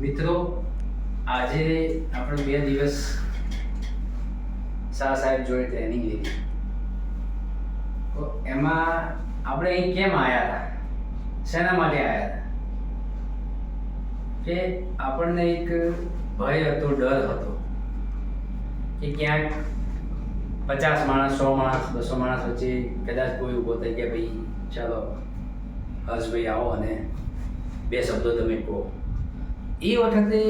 મિત્રો, આજે આપણે બે દિવસ શાહ સાહેબ જોડે ટ્રેનિંગ લીધી. તો એમાં આપણે અહીં કેમ આવ્યા હતા? શેના માટે આવ્યા હતા? કે આપણને એક ભય હતો, ડર હતો કે ક્યાંક પચાસ માણસ, સો માણસ, બસો માણસ વચ્ચે કદાચ કોઈ ઊભો થઈ કે ભાઈ, ચાલો હર્ષભાઈ આવો અને બે શબ્દો તમે કહો. એ વખતે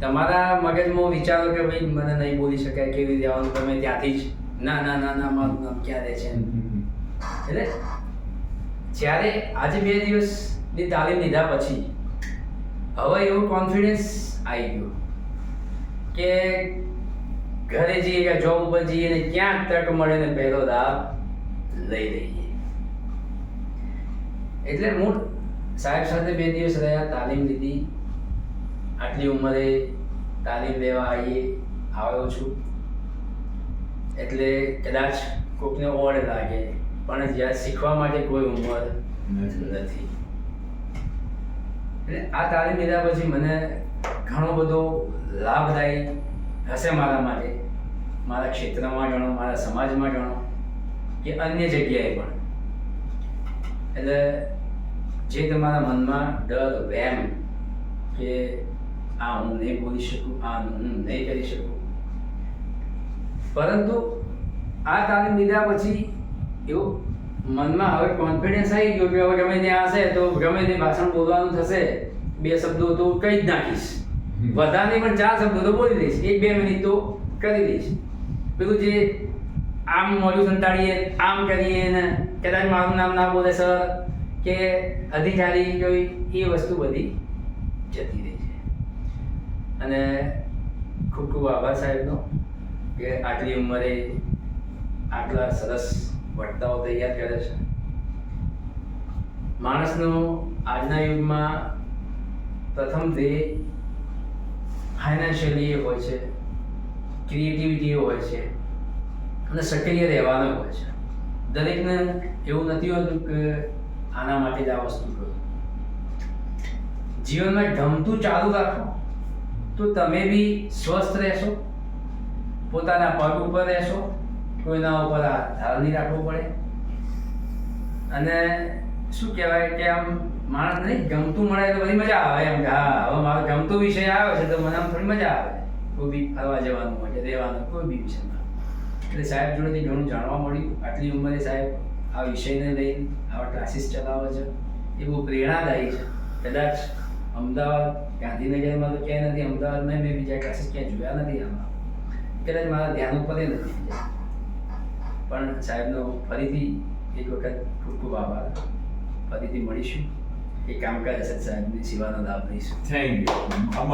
તમારા મગજમાં વિચારો કે ભાઈ મને નહીં બોલી શકાય કેવી રીતે આવવાનું તમે ત્યાંથી જ ના ના ના ના મારું નામ ક્યાં રહે છે એટલે જ્યારે આજે બે દિવસની તાલીમ લીધા પછી હવે એવો કોન્ફિડન્સ આવી ગયો કે ઘરે જઈએ કે જોબ ઉપર જઈએ ને ક્યાં તક મળે ને પહેલો લાભ લઈ લઈએ. એટલે હું સાહેબ સાથે બે દિવસ રહ્યા તાલીમ લીધી. આટલી ઉંમરે તાલીમ લેવા આવીએ આવ્યો છું. એટલે કદાચ કોકને ઓડ લાગે પણ જ્યાં શીખવા માટે કોઈ ઉંમર નથી. એટલે આ તાલીમ લીધા પછી મને ઘણો બધો લાભદાયી હશે મારા માટે. મારા ક્ષેત્રમાં જાણો મારા સમાજમાં જાણો કે અન્ય જગ્યાએ પણ. એટલે જે તમારા મનમાં ડર વેમ કે આ હું નહીં બોલી શકું આ હું નહીં કરી શકું. પરંતુ આ તાલીમ લીધા પછી એવું મનમાં હવે કોન્ફિડન્સ આવી ગયો કે હવે ગમે ત્યાં હશે તો ગમે તે ભાષણ બોલવાનું થશે બે શબ્દો તો કહી જ નાખીશ. વધારે પણ ચાર શબ્દો તો બોલી દઈશ. એક બે મિનિટ તો કરી દઈશ. પેલું જે આમ મોડું સંતાડીએ આમ કરીએ ને કદાચ મારું નામ ના બોલે સર કે અધિકારી કોઈ એ વસ્તુ બધી જતી રહી છે. અને ખૂબ ખૂબ આભાર સાહેબનો કે આટલી ઉંમરે આટલા સરસ વક્તાઓ તૈયાર કરે છે. માણસનો આજના યુગમાં પ્રથમ તે ફાઇનાન્શિયલી હોય છે ક્રિએટિવિટી હોય છે, અને સક્રિય રહેવાનો હોય છે. દરેકને એવું નથી હોતું કે આના માટે જ આ વસ્તુ કરું. જીવનમાં ઢમતું ચાલુ રાખો. તો તમે બી સ્વસ્થ રહેશો. પોતાના પગ ઉપર રહેશો. કોઈના ઉપર આધાર નહીં રાખવો પડે. અને શું કહેવાય કે આમ માણસ નહીં ગમતું મળે તો બધી મજા આવે. એમ કે, હા, હવે મારો ગમતો વિષય આવ્યો છે તો મને આમ થોડી મજા આવે. કોઈ બી ફરવા જવાનું હોય રહેવાનું કોઈ બી વિષયમાં. એટલે સાહેબ જોડેથી ઘણું જાણવા મળ્યું. આટલી ઉંમરે સાહેબ આ વિષયને લઈને આવા ક્લાસીસ ચલાવે છે. એ બહુ પ્રેરણાદાયી છે. કદાચ અમદાવાદ ગાંધીનગરમાં તો ક્યાંય નથી, અમદાવાદમાં મેં બીજા ક્લાસીસ ક્યાંય જોયા નથી આમાં. કદાચ મારા ધ્યાન ઉપર એ નથી પણ સાહેબનો ફરીથી એક વખત ખૂબ ખૂબ આભાર. ફરીથી મળીશું. એ કામકાજ હશે સાહેબની, સેવાનો લાભ લઈશું. Thank you